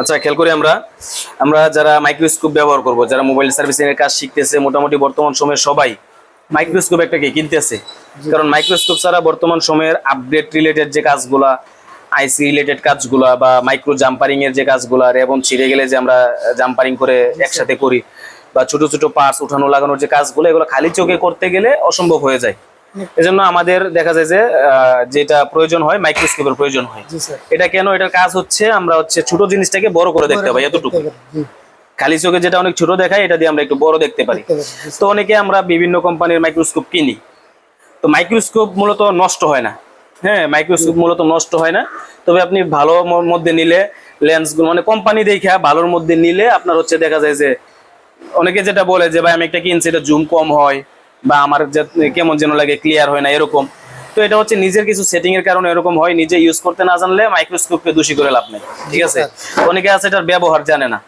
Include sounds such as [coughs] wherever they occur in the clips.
আচ্ছা খেয়াল করি আমরা। আমরা যারা মাইক্রোস্কোপ ব্যবহার করব যারা মোবাইল সার্ভিসিং এর কাজ শিখতেছে মোটামুটি বর্তমান সময়ে সবাই মাইক্রোস্কোপ একটা কি কিনতেছে? কারণ মাইক্রোস্কোপ ছাড়া বর্তমান সময়ের আপডেট রিলেটেড যে কাজগুলা আইসি রিলেটেড কাজগুলা বা মাইক্রো জাম্পারিং এর যে কাজগুলা এবং ছিঁড়ে গেলে যে আমরা জাম্পারিং করে একসাথে করি বা ছোট ছোট পার্টস উঠানো লাগানোর যে কাজগুলো এগুলো খালি চোখে করতে গেলে অসম্ভব হয়ে যায়। এজন্য আমাদের দেখা যায় যে যেটা প্রয়োজন হয় মাইক্রোস্কোপের প্রয়োজন হয়। এটা কেন? এটার কাজ হচ্ছে আমরা হচ্ছে ছোট জিনিসটাকে বড় করে দেখতে পাই এতটুকু। খালি চোখে যেটা অনেক ছোট দেখায় এটা দিয়ে আমরা একটু বড় দেখতে পারি। তো অনেকে আমরা বিভিন্ন কোম্পানির মাইক্রোস্কোপ কিনি। তো মাইক্রোস্কোপ মূলত নষ্ট হয় না। হ্যাঁ মাইক্রোস্কোপ মূলত নষ্ট হয় না। তবে আপনি ভালো মধ্যে নিলে লেন্সগুলো মানে কোম্পানি দেখে ভালোর মধ্যে নিলে আপনার হচ্ছে দেখা যায় যে অনেকে যেটা বলে যে ভাই আমি একটা কিনছি এটা জুম কম হয়। বা আমার কেমন যেন লাগে ক্লিয়ার হয় না এরকম। তো এটা হচ্ছে নিজের কিছু সেটিং এর কারণে এরকম হয় নিজে ইউজ করতে না জানলে মাইক্রোস্কোপকে দোষী করে লাভ নেই ঠিক আছে? অনেকে আছে এটার ব্যবহার জানে না।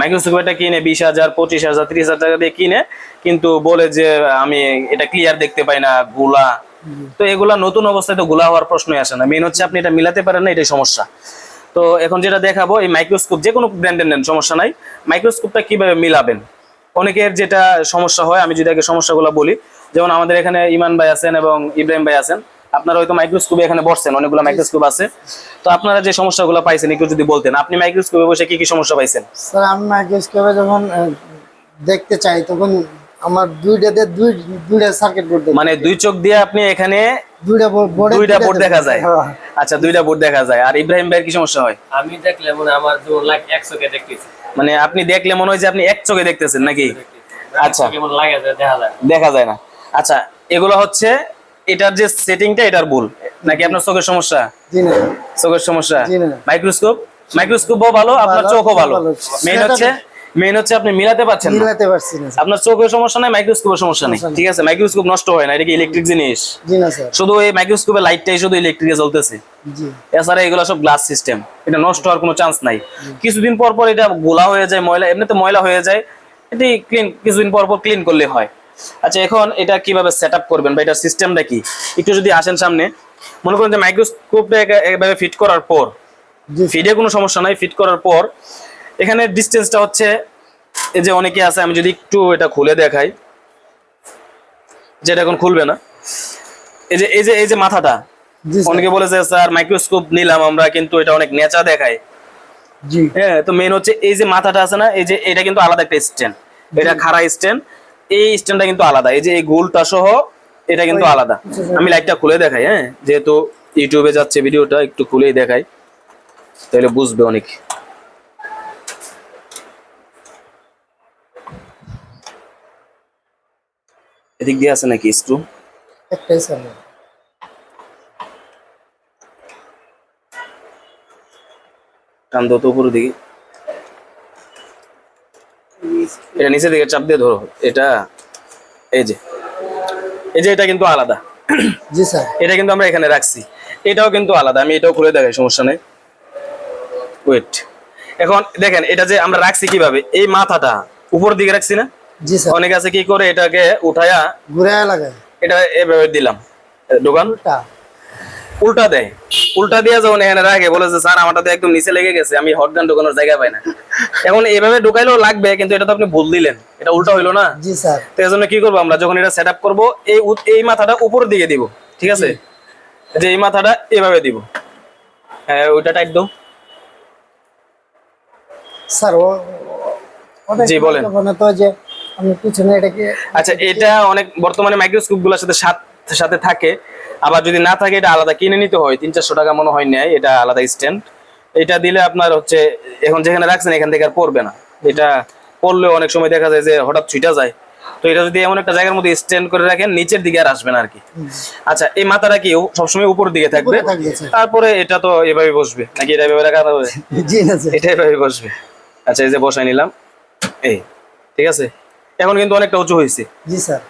মাইক্রোস্কোপ এটা কিনে বিশ হাজার পঁচিশ হাজার ত্রিশ হাজার টাকা দিয়ে কিনে কিন্তু বলে যে আমি এটা ক্লিয়ার দেখতে পাই না গুলা। তো এগুলা নতুন অবস্থায় তো গুলা হওয়ার প্রশ্নই আসে না। মেন হচ্ছে আপনি এটা মিলাতে পারেন না এটাই সমস্যা। তো এখন যেটা দেখাবো এই মাইক্রোস্কোপ যে কোনো ব্র্যান্ডের নেন সমস্যা নাই। মাইক্রোস্কোপটা কীভাবে মিলাবেন? অনেকের যেটা সমস্যা হয় আমি যদি আগে সমস্যাগুলো বলি যেমন আমাদের এখানে ইমান ভাই আছেন এবং ইব্রাহিম ভাই আছেন আপনারা হয়তো মাইক্রোস্কোপে এখানে বসছেন অনেকগুলো মাইক্রোস্কোপ আছে। তো আপনারা যে সমস্যাগুলো পাইছেন একটু যদি বলতেন আপনি মাইক্রোস্কোপে বসে কি কি সমস্যা পাইছেন? স্যার আমি মাইক্রোস্কোপে যখন দেখতে চাই তখন আমার দুইটাতে দুই দুইটা সার্কিট বোর্ড মানে দুই চোখ দিয়ে আপনি এখানে দুইটা বোর্ড দুইটা বোর্ড দেখা যায়। আচ্ছা দুইটা বোর্ড দেখা যায়। আর ইব্রাহিম ভাইয়ের কি সমস্যা হয়? আমি দেখলে মনে আমার যেমন লাগ একশোকে দেখতেছি। মানে আপনি দেখলে মনে হয় যে আপনি এক চোখে দেখতেছেন নাকি? আচ্ছা। দেখা যায়। না। আচ্ছা এগুলো হচ্ছে এটার যে সেটিংটা এটার ভুল নাকি আপনার চোখের সমস্যা? চোখের সমস্যা? জি মাইক্রোস্কোপ মাইক্রোস্কোপও ভালো আপনার চোখও ভালো। ভালো। মেইন হচ্ছে মেইন হচ্ছে আপনি মিলাতে পারছেন না। মিলাতে পারছি না আপনার চোখের সমস্যা নাই মাইক্রোস্কোপের সমস্যা নেই। ঠিক আছে মাইক্রোস্কোপ নষ্ট হয় না এটা কি ইলেকট্রিক জিনিস? জি না স্যার শুধু এই মাইক্রোস্কোপের লাইটটাই শুধু ইলেকট্রিকে জ্বলতেছে। জি। এছাড়া এগুলো সব গ্লাস সিস্টেম এটা নষ্ট হওয়ার কোনো চান্স নাই। কিছুদিন পর পর এটা গোলা হয়ে যায় ময়লা এমনিতে ময়লা হয়ে যায় এটি ক্লিন কিছুদিন পর পর ক্লিন করলে হয়। আচ্ছা এখন এটা কীভাবে সেট আপ করবেন বা এটা সিস্টেমটা কি? একটু যদি আসেন সামনে মনে করেন যে মাইক্রোস্কোপটা এভাবে ফিট করার পর ফিডে কোনো সমস্যা নাই ফিট করার পর এখানে ডিস্টেন্সটা হচ্ছে এই যে অনেকে আছে আমি যদি একটু এটা খুলে দেখাই যেটা এখন খুলবে না। এই যে এই যে এই যে মাথাটা অনেকে বলে যে স্যার মাইক্রোস্কোপ নিলাম আমরা কিন্তু এটা অনেক নেচা দেখায়। জি। হ্যাঁ তো মেন হচ্ছে এই যে মাথাটা আছে না এই যে এটা কিন্তু আলাদা একটা স্ট্যান্ড এটা খাড়া স্ট্যান্ড এই স্ট্যান্ডটা কিন্তু আলাদা। এই যে এই গোলটা সহ এটা কিন্তু আলাদা। আমি লাইটটা খুলে দেখাই হ্যাঁ। যেহেতু ইউটিউবে যাচ্ছে ভিডিওটা একটু খুলেই দেখাই তাহলে বুঝবে অনেক। এদিক দিয়ে আছে নাকি স্ক্রু? একটাই স্যার টান দাও তো উপরের দিকে। এটা নিচের দিকে চাপ দিয়ে ধরো। এটা এই যে। এই যে এটা কিন্তু আলাদা। জি স্যার। এটা কিন্তু আমরা এখানে রাখছি। এটাও কিন্তু আলাদা। আমি এটাও খুলে দেখাই সমস্যা নেই। ওয়েট এখন দেখেন এটা যে আমরা রাখছি কীভাবে? এই মাথাটা উপর দিকে রাখছি না? অনেক আছে কি করে এটাকে উঠায়া ঘুরে এটা এভাবে দিলাম। দোকান? উল্টা। দেয়। উল্টা দিয়ে যখন এখানে রাখে বলে যে স্যার একদম নিচে লেগে গেছে আমি হটগান ঢোকানোর জায়গা পাই না। এখন এইভাবে ঢুকাইলেও লাগবে কিন্তু এটা তো আপনি ভুল দিলেন। এটা উল্টা হইল না। জি স্যার। তো এই জন্য কি করব আমরা? যখন এটা সেট আপ করব এই এই মাথাটা উপরের দিকে দিব ঠিক আছে? যে এই মাথাটা এভাবে দিব। হ্যাঁ ওইটা টাইট দাও। স্যার ও জি, বলেন। তো যে আমি পিছনে এটাকে আচ্ছা এটা অনেক বর্তমানে মাইক্রোস্কোপগুলোর সাথে সাথ- সাথে থাকে। আবার যদি না থাকে এটা আলাদা কিনে নিতে হয়। তিন চারশো টাকা মনে হয় নেয় এটা আলাদা স্ট্যান্ড এটা দিলে আপনার হচ্ছে এখন যেখানে রাখছেন এখান থেকে আর পড়বে না। এটা পড়লেও অনেক সময় দেখা যায় যে হঠাৎ ছুটা যায়। তো এটা যদি এমন একটা জায়গার মধ্যে স্ট্যান্ড করে রাখেন নিচের দিকে আর আসবে না আর কি। আচ্ছা এই মাথাটা কি সবসময় উপর দিকে থাকবে? স্যার। তারপরে এটা তো এভাবে বসবে। নাকি এটা এভাবে রাখা হবে এটা এভাবে বসবে। আচ্ছা এই যে বসাই নিলাম। এই ঠিক আছে? এখন কিন্তু অনেকটা উঁচু হয়েছে। জি স্যার।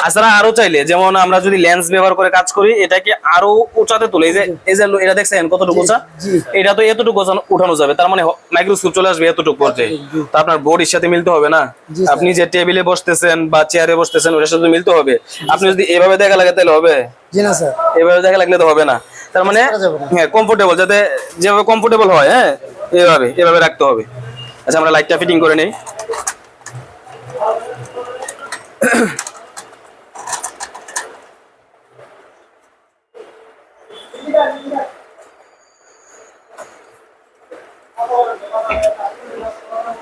তাছাড়া আরও চাইলে যেমন আমরা যদি লেন্স ব্যবহার করে কাজ করি এটাকে আরও উঁচাতে তুলে এই যে এই যে এটা দেখছেন কতটুকু উঁচা? এটা তো এতটুকু উঠানো যাবে তার মানে মাইক্রোস্কোপ চলে আসবে এতটুকু পর্যায়ে। তো আপনার বডির সাথে মিলতে হবে না? আপনি যে টেবিলে বসতেছেন বা চেয়ারে বসতেছেন ওটার সাথে মিলতে হবে। আপনি যদি এভাবে দেখা লাগে তাহলে হবে? জি না স্যার। এভাবে দেখা লাগলে তো হবে না। তার মানে। হ্যাঁ কমফোর্টেবল যাতে যেভাবে কমফোর্টেবল হয় হ্যাঁ এভাবে এভাবে রাখতে হবে। আচ্ছা আমরা লাইটটা ফিটিং করে নেই। [coughs]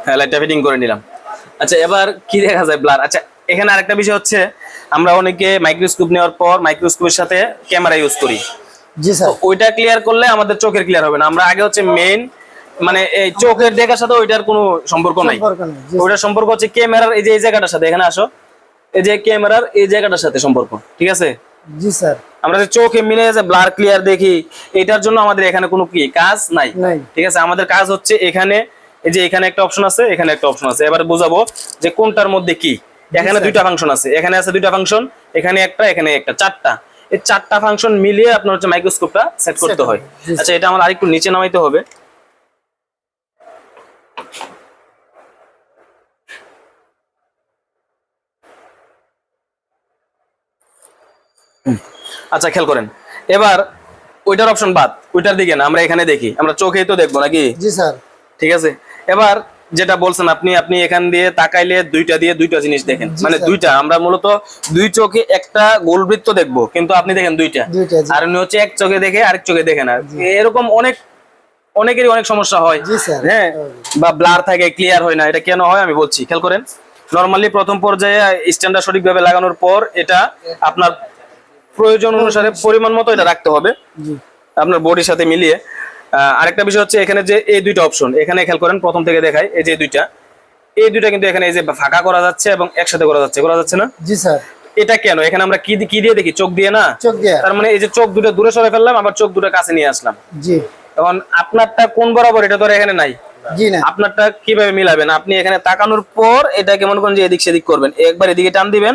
হ্যাঁ লাইটটা ফিটিং করে নিলাম। আচ্ছা এবার কি দেখা যায় ব্লার আচ্ছা এখানে আরেকটা বিষয় হচ্ছে আমরা অনেকে মাইক্রোস্কোপ নেওয়ার পর মাইক্রোস্কোপের সাথে ক্যামেরা ইউজ করি। জি স্যার। ওইটা ক্লিয়ার করলে আমাদের চোখের ক্লিয়ার হবে না। আমরা আগে হচ্ছে মেইন মানে এই চোখের দেখার সাথে ওইটার কোনো সম্পর্ক নাই। ওইটার সম্পর্ক হচ্ছে ক্যামেরার এই যে এই জায়গাটার সাথে। এখানে আসো। এই যে ক্যামেরার এই জায়গাটার সাথে সম্পর্ক ঠিক আছে? জি স্যার। আমরা যে চোখে মিলে যে ব্লার ক্লিয়ার দেখি এটার জন্য আমাদের এখানে কোনো কি কাজ নাই? ঠিক আছে আমাদের কাজ হচ্ছে এখানে এই যে এখানে একটা অপশন আছে এখানে একটা অপশন আছে। এবার বোঝাবো যে কোনটার মধ্যে কি। এখানে দুইটা ফাংশন আছে। এখানে আছে দুইটা ফাংশন এখানে একটা এখানে একটা চারটা। এই চারটা ফাংশন মিলিয়ে আপনার হচ্ছে মাইক্রোস্কোপটা সেট করতে হয়। আচ্ছা এটা আমার আরেকটু নিচে নামাইতে হবে। আচ্ছা খেয়াল করেন। এবার ওইটার অপশন বাদ ওইটার দিকে না আমরা এখানে দেখি। আমরা চোখেই তো দেখব নাকি? জি স্যার। ঠিক আছে? এবার যেটা বলছেন আপনি আপনি এখান দিয়ে তাকাইলে দুইটা দিয়ে দুইটা জিনিস দেখেন। মানে দুইটা আমরা মূলত দুই চোখে একটা গোলবৃত্ত দেখব কিন্তু আপনি দেখেন দুইটা। দুইটা আর উনি হচ্ছে এক চোখে দেখে আরেক চোখে দেখে না। এরকম অনেক অনেকেরই অনেক সমস্যা হয়। হ্যাঁ? বা ব্লার থাকে ক্লিয়ার হয় না এটা কেন হয় আমি বলছি খেয়াল করেন? নর্মালি প্রথম পর্যায়ে স্ট্যান্ডার্ড সঠিকভাবে লাগানোর পর এটা আপনার প্রয়োজন অনুসারে পরিমাণ মতো এটা রাখতে হবে। আপনার বডির সাথে মিলিয়ে। আরেকটা বিষয় হচ্ছে এখানে যে এই দুইটা অপশন এখানে খেয়াল করেন প্রথম থেকে দেখায় এই যে দুইটা এই দুইটা কিন্তু এখানে এই যে ফাঁকা করা যাচ্ছে এবং একসাথে করা যাচ্ছে করা যাচ্ছে না? জি স্যার। এটা কেন? এখানে আমরা কি কি দিয়ে দেখি? চোখ দিয়ে না? চোখ দিয়ে। তার মানে এই যে চোখ দুটো দূরে সরে ফেললাম আবার চোখ দুটো কাছে নিয়ে আসলাম। জি। এখন আপনারটা কোন বরাবর? এটা তো এখানে নাই। জি না। আপনারটা কীভাবে মিলাবেন? আপনি এখানে তাকানোর পর এটাকে মনে করেন যে এদিক সেদিক করবেন। একবার এদিকে টান দিবেন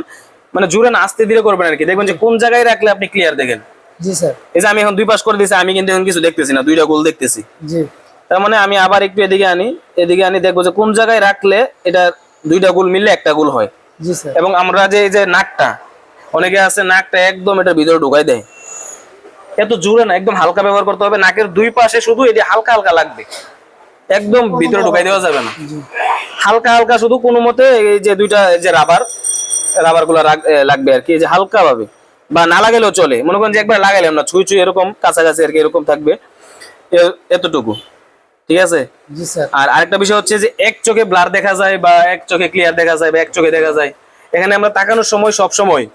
মানে জুড়ে না আস্তে ধীরে করবেন আর কি। দেখবেন যে কোন জায়গায় রাখলে আপনি ক্লিয়ার দেখেন। জি স্যার। এই যে আমি এখন দুই পাশ করে দিয়েছি আমি কিন্তু এখন কিছু দেখতেছি না দুইটা গোল দেখতেছি। জি। তার মানে আমি আবার একটু এদিকে আনি এদিকে আনি দেখব যে কোন জায়গায় রাখলে এটা দুইটা গোল মিললে একটা গোল হয়। জি স্যার। এবং আমরা যে এই যে নাকটা অনেকে আছে নাকটা একদম এটার ভিতরে ঢুকাই দেয়। এত জোরে না একদম হালকা ব্যবহার করতে হবে নাকের দুই পাশে শুধু এটি হালকা হালকা লাগবে। একদম ভিতরে ঢুকাই দেওয়া যাবে না। হালকা হালকা শুধু কোনো মতে এই যে দুইটা এই যে রাবার রাবারগুলো লাগবে আর কি যে হালকা ভাবে বা না লাগালেও চলে। মনে করেন যে একবার লাগাইলাম না ছুঁই ছুঁই এরকম কাছাকাছি আর কি এরকম থাকবে। এতটুকু। ঠিক আছে? জি স্যার। আর আরেকটা বিষয় হচ্ছে যে এক চোখে ব্লার দেখা যায় বা এক চোখে ক্লিয়ার দেখা যায় বা এক চোখে দেখা যায় এখানে আমরা তাকানোর সময় সব সময়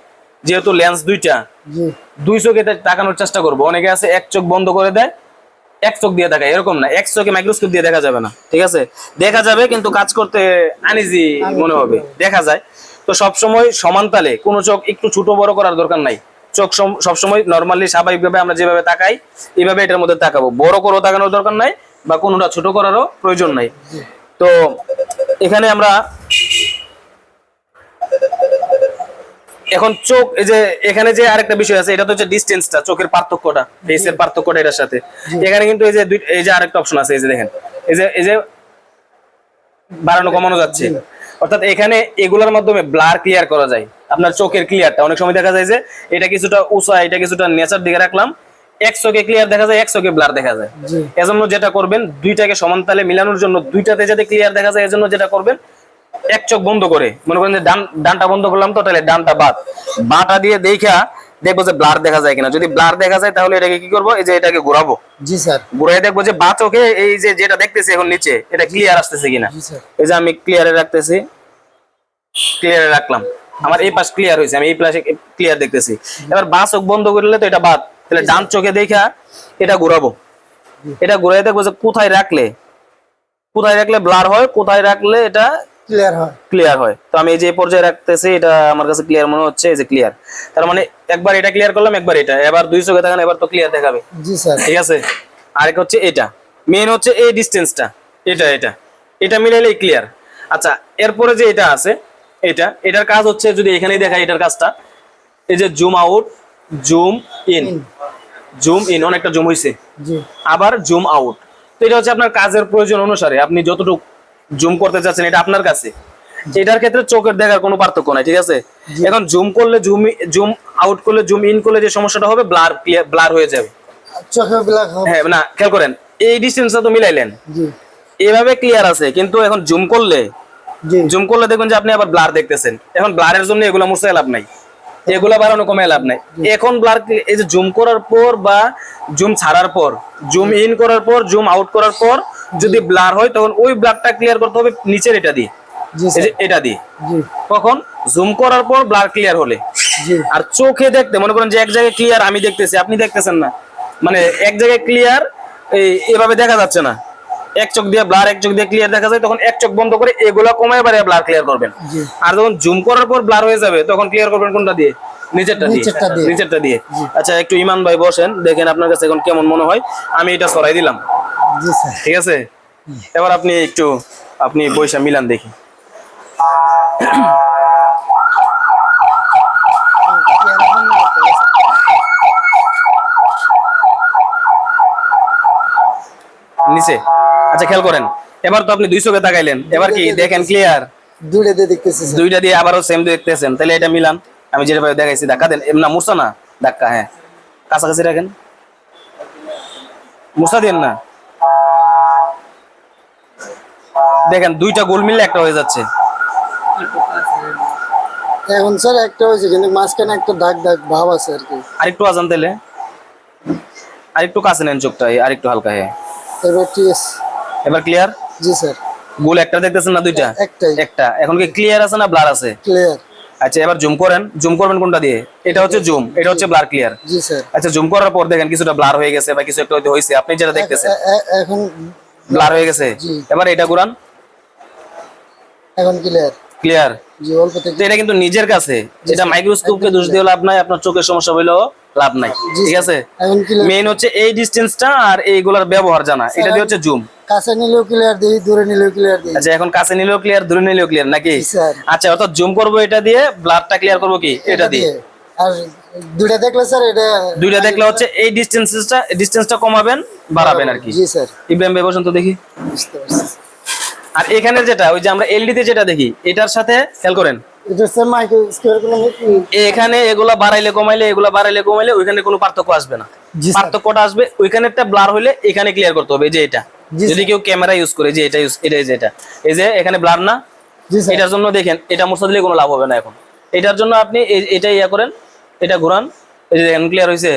যেহেতু লেন্স দুইটা জি। দুই চোখে তাকানোর চেষ্টা করব। অনেকে আছে এক চোখ বন্ধ করে দেয় এক চোখ দিয়ে দেখায়। এরকম না এক চোখে মাইক্রোস্কোপ দিয়ে দেখা যাবে না। ঠিক আছে? দেখা যাবে কিন্তু কাজ করতে আনিজি মনে হবে। দেখা যায়। তো সব সময় সমান তালে কোনো চোখ একটু ছোট বড় করার দরকার নাই। চোখ সম- সবসময় নর্মালি স্বাভাবিকভাবে আমরা যেভাবে তাকাই এইভাবে এটার মধ্যে তাকাবো। বড় করেও তাকানোর দরকার নাই বা কোনোটা ছোট করারও প্রয়োজন নাই। তো এখানে আমরা এখন চোখ এই যে এখানে যে আরেকটা বিষয় আছে এটা তো হচ্ছে ডিস্টেন্সটা চোখের পার্থক্যটা ফেসের পার্থক্যটা এটার সাথে। এখানে কিন্তু এই যে এই যে আরেকটা অপশন আছে এই যে দেখেন। এই যে এই যে বাড়ানো কমানো যাচ্ছে। অর্থাৎ এখানে এগুলোর মাধ্যমে ব্লার ক্লিয়ার করা যায়। আপনার চোখের ক্লিয়ারটা অনেক সময় দেখা যায় যে এটা কিছুটা উঁচা এটা কিছুটা নেচার দিকে রাখলাম। এক চোখে ক্লিয়ার দেখা যায় এক চোখে ব্লার দেখা যায়। এজন্য যেটা করবেন দুইটাকে সমান তালে মিলানোর জন্য দুইটাতে যাতে ক্লিয়ার দেখা যায় এজন্য যেটা করবেন এক চোখ বন্ধ করে। মনে করেন যে ডান ডানটা বন্ধ করলাম তো তাহলে ডানটা বাদ। বাটা দিয়ে দেখা দেখব যে ব্লার দেখা যায় কিনা। যদি ব্লার দেখা যায় তাহলে এটাকে কি করব? এই যে এটাকে ঘোরাবো। জি স্যার। ঘুরাই দেখব যে বা চোখে এই যে যেটা দেখতেছি এখন নিচে এটা ক্লিয়ার আসতেছে কিনা। এই যে আমি ক্লিয়ারে রাখতেছি। ক্লিয়ারে রাখলাম। আমার এই পাশ ক্লিয়ার হয়েছে আমি এই পাশে ক্লিয়ার দেখতেছি। এবার বা চোখ বন্ধ করলে তো এটা বাদ। তাহলে ডান চোখে দেখা এটা ঘুরাবো। এটা ঘুরাই দেখব যে কোথায় রাখলে? কোথায় রাখলে ব্লার হয়? কোথায় রাখলে এটা ক্লিয়ার হয়। ক্লিয়ার হয়। তো আমি এই যে পর্যায়ে রাখতেছি এটা আমার কাছে ক্লিয়ার মনে হচ্ছে এই যে ক্লিয়ার তার মানে একবার এটা ক্লিয়ার করলাম একবার এটা। এবার দুই চোখে থাকেন এবার তো ক্লিয়ার দেখাবে। জি স্যার। ঠিক আছে? আরেক হচ্ছে এটা। মেন হচ্ছে এই ডিস্টেন্সটা এটা এটা। এটা মিলাইলেই ক্লিয়ার আচ্ছা এরপরে যে এটা আছে এটা এটার কাজ হচ্ছে যদি এখানেই দেখাই এটার কাজটা এই যে zoom out zoom in zoom in অনেকটা জুম হইছে। আবার জুম আউট তো এটা হচ্ছে আপনার কাজের প্রয়োজন অনুসারে আপনি যতটুকু জুম করতে চাচ্ছেন এটা আপনার কাছে? এটার ক্ষেত্রে চোখের দেখার কোনো পার্থক্য নাই ঠিক আছে? এখন জুম করলে জুম জুম আউট করলে জুম ইন করলে যে সমস্যাটা হবে ব্লার ব্লার হয়ে যাবে। চোখে হবে। হ্যাঁ না খেয়াল করেন এই ডিস্টেন্সটা তো মিলাইলেন। জি। এভাবে ক্লিয়ার আছে কিন্তু এখন জুম করলে জুম করলে দেখবেন যে আপনি আবার ব্লার দেখতেছেন। এখন ব্লারের জন্য এগুলো মুছে লাভ নাই। এগুলা বাড়ানো কমে লাভ নাই। এখন ব্লার এই যে জুম করার পর বা জুম ছাড়ার পর জুম ইন করার পর জুম আউট করার পর যদি ব্লার হয় তখন ওই ব্লারটা ক্লিয়ার করতে হবে নিচের এটা দিয়ে। এটা দিয়ে। কখন? জুম করার পর ব্লার ক্লিয়ার হলে। আর চোখে দেখতে মনে করেন যে এক জায়গায় ক্লিয়ার আমি দেখতেছি আপনি দেখতেছেন না। মানে এক জায়গায় ক্লিয়ার এভাবে দেখা যাচ্ছে না। এক চোখ দিয়ে ব্লার এক চোখ দিয়ে ক্লিয়ার দেখা যায় তখন এক চোখ বন্ধ করে এগুলা কমায় বাড়িয়ে ব্লার ক্লিয়ার করবেন। আর যখন জুম করার পর ব্লার হয়ে যাবে তখন ক্লিয়ার করবেন কোনটা দিয়ে? নিচেরটা দিয়ে। নিচেরটা দিয়ে। আচ্ছা একটু ইমান ভাই বসেন দেখেন আপনার কাছে এখন কেমন মনে হয়। আমি এটা সরাই দিলাম। ঠিক আছে? এবার আপনি একটু আপনি বৈশা মিলান দেখি। নিচে। আচ্ছা খেয়াল করেন। এবার তো আপনি দুই চোখে তাকাইলেন। এবার কি? দেখেন ক্লিয়ার দূরে দিয়ে দেখতেছি দুইটা দিয়ে আবারও সেম দেখতেছেন। তাহলে এটা মিলান। আমি যেটা ভাবে দেখাইছি ধাক্কা দেন। এম না মুরসা না। ধাক্কা হ্যাঁ। কাছাকাছি রাখেন। মুরসা দেন না। দেখেন দুইটা গোল মিললে একটা হয়ে যাচ্ছে। এখন স্যার একটা হয়েছে কিন্তু মাঝখানে একটা দাগ দাগ ভাব আছে আর কি। আরেকটু আজান তাহলে আরেকটু কাছে নেন চোখটা এই আরেকটু হালকা হ্যাঁ। এবার ঠিক আছে এবার ক্লিয়ার জি স্যার। গোল একটা দেখতেছেন না দুইটা? একটাই। একটা। এখন কি ক্লিয়ার আছে না ব্লার আছে? ক্লিয়ার আচ্ছা এবার জুম করেন। জুম করবেন কোনটা দিয়ে? এটা হচ্ছে জুম এটা হচ্ছে ব্লার ক্লিয়ার জি স্যার। আচ্ছা জুম করার পর দেখেন কিছুটা ব্লার হয়ে গেছে বা কিছু একটা হয়তো হয়েছে আপনি যেটা দেখতেছেন। এখন ব্লার হয়ে গেছে? জি। এবার এটা ঘুরান। এখন ক্লিয়ার ক্লিয়ার এটা কিন্তু নিজের কাছে। এটা মাইক্রোস্কোপকে দোষ দিয়ে লাভ নাই আপনার চোখের সমস্যা হইলেও লাভ নাই। ঠিক আছে? মেইন হচ্ছে এই ডিস্টেন্সটা আর এইগুলার ব্যবহার জানা। এটা দিয়ে হচ্ছে জুম কাছে নিলেও ক্লিয়ার দিই দূরে নিলেও ক্লিয়ার দিই। আচ্ছা এখন কাছে নিলেও ক্লিয়ার দূরে নিলেও ক্লিয়ার নাকি। আচ্ছা অর্থাৎ জুম করব এটা দিয়ে ব্লাডটা ক্লিয়ার করব কি? এটা দিয়ে। আর দুইটা দেখলে স্যার এটা দুইটা দেখলে হচ্ছে এই ডিস্টেন্সটা ডিস্টেন্সটা কমাবেন বাড়াবেন আর কি। জি স্যার। ইব্রাহিম ভাই বসুন তো দেখি। বুঝতে পারছি। আর এখানে যেটা ওই যে আমরা এলডি তে যেটা দেখি এটার সাথে খেয়াল করেন। এখানে এগুলা বাড়াইলে কমাইলে এগুলা বাড়াইলে কমাইলে ওইখানে কোনো পার্থক্য আসবে না। পার্থক্যটা আসবে ওইখানেরটা ব্লার হইলে এখানে ক্লিয়ার করতে হবে যে এটা। যদি কেউ ক্যামেরা ইউজ করে যে এটা ইউজ এটা যে এটা। এই যে এখানে ব্লার না এটার জন্য দেখেন এটা মোছা দিলে কোনো লাভ হবে না এখন। এটার জন্য আপনি এটা ইয়া করেন এটা ঘোরান এই যে দেখেন ক্লিয়ার হয়েছে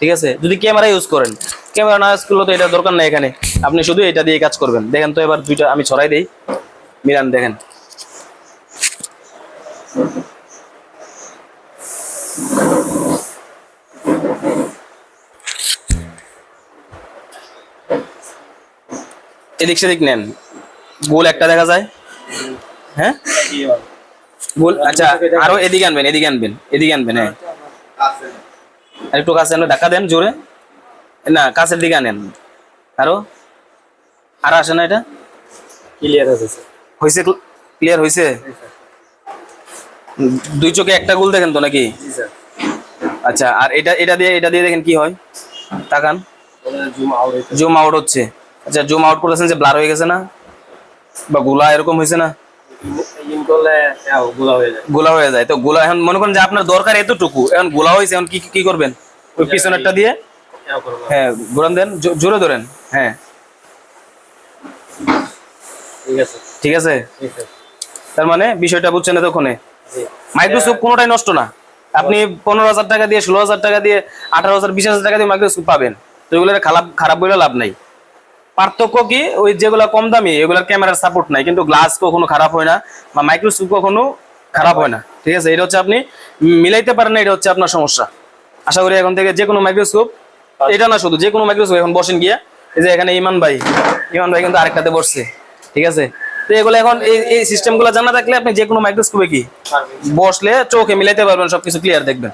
ঠিক আছে? যদি ক্যামেরা ইউজ করেন ক্যামেরা না করলে তো এটা দরকার নাই এখানে। আপনি শুধু এটা দিয়ে কাজ করবেন। দেখেন তো এবার দুইটা আমি ছড়াই দেই। মিলান দেখেন। এদিক সেদিক নেন। গোল একটা দেখা যায়। হ্যাঁ? গোল আচ্ছা আরও এদিকে আনবেন এদিকে আনবেন এদিকে আনবেন হ্যাঁ। একটু কাছে ধাক্কা দেন জোরে। না কাছের দিকে আনেন। আরও আর আসে না এটা? ক্লিয়ার আছে হয়েছে ক্লিয়ার হয়েছে দুই চোখে একটা গুল দেখেন তো নাকি? আচ্ছা আর এটা এটা দিয়ে এটা দিয়ে দেখেন কি হয়? তাকান। জুম আউট হচ্ছে। আচ্ছা জুম আউট করেছেন যে ব্লার হয়ে গেছে না? বা গোলা এরকম হয়েছে না? হ্যাঁ হয়ে গোলা হয়ে যায়। তো গোলা এখন মনে করেন যে আপনার দরকার এতটুকু। এখন গোলা হয়েছে এখন কি কি করবেন? ওই পিছনেরটা দিয়ে? হ্যাঁ হ্যাঁ ঘোরান দেন জোরে ধরেন হ্যাঁ। ঠিক আছে। ঠিক আছে? তার মানে বিষয়টা বুঝছেন এতক্ষণে? মাইক্রোস্কোপ কোনোটাই নষ্ট না। আপনি পনেরো হাজার টাকা দিয়ে ষোলো হাজার টাকা দিয়ে আঠারো হাজার বিশ হাজার টাকা দিয়ে মাইক্রোস্কোপ পাবেন। তো এগুলো খারাপ খারাপ বলে লাভ নাই। পার্থক্য কি? ওই যেগুলো কম দামি এগুলোর ক্যামেরার সাপোর্ট নাই। কিন্তু গ্লাস কখনো খারাপ হয় না বা মাইক্রোস্কোপ কখনো খারাপ হয় না। ঠিক আছে? এটা হচ্ছে আপনি মিলাইতে পারেন না এটা হচ্ছে আপনার সমস্যা। আশা করি এখন থেকে যে কোনো মাইক্রোস্কোপ এটা না শুধু যে কোনো মাইক্রোস্কোপ এখন বসেন গিয়া এই যে এখানে ইমান ভাই ইমান ভাই কিন্তু আরেকটাতে বসছে ঠিক আছে? তো এগুলো এখন এই এই সিস্টেমগুলো জানা থাকলে আপনি যে কোনো মাইক্রোস্কোপে কি? বসলে চোখে মিলাইতে পারবেন সবকিছু ক্লিয়ার দেখবেন।